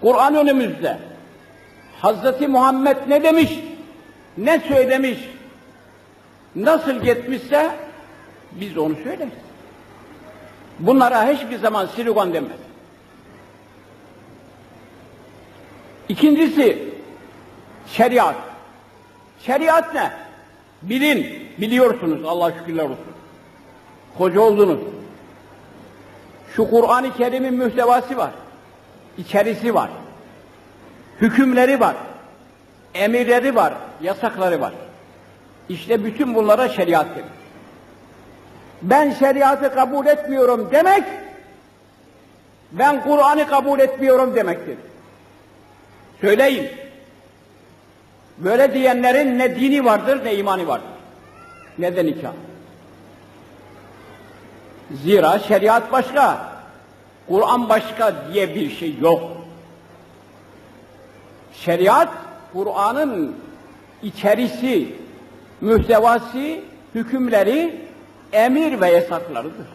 Kur'an önümüzde. Hazreti Muhammed ne demiş? Ne söylemiş? Nasıl gitmişse biz onu söyleriz. Bunlara hiçbir zaman slogan demez. İkincisi şeriat. Şeriat ne? Bilin, biliyorsunuz Allah şükürler olsun. Koca oldunuz. Şu Kur'an-ı Kerim'in mühtevası var. İçerisi var. Hükümleri var. Emirleri var, yasakları var. İşte bütün bunlara şeriat denir. Ben şeriatı kabul etmiyorum demek, ben Kur'an'ı kabul etmiyorum demektir. Söyleyin. Böyle diyenlerin ne dini vardır ne imanı vardır. Ne de nikah. Zira şeriat başka, Kur'an başka diye bir şey yok. Şeriat, Kur'an'ın içerisi, mühtevası, hükümleri, emir ve yasaklarıdır.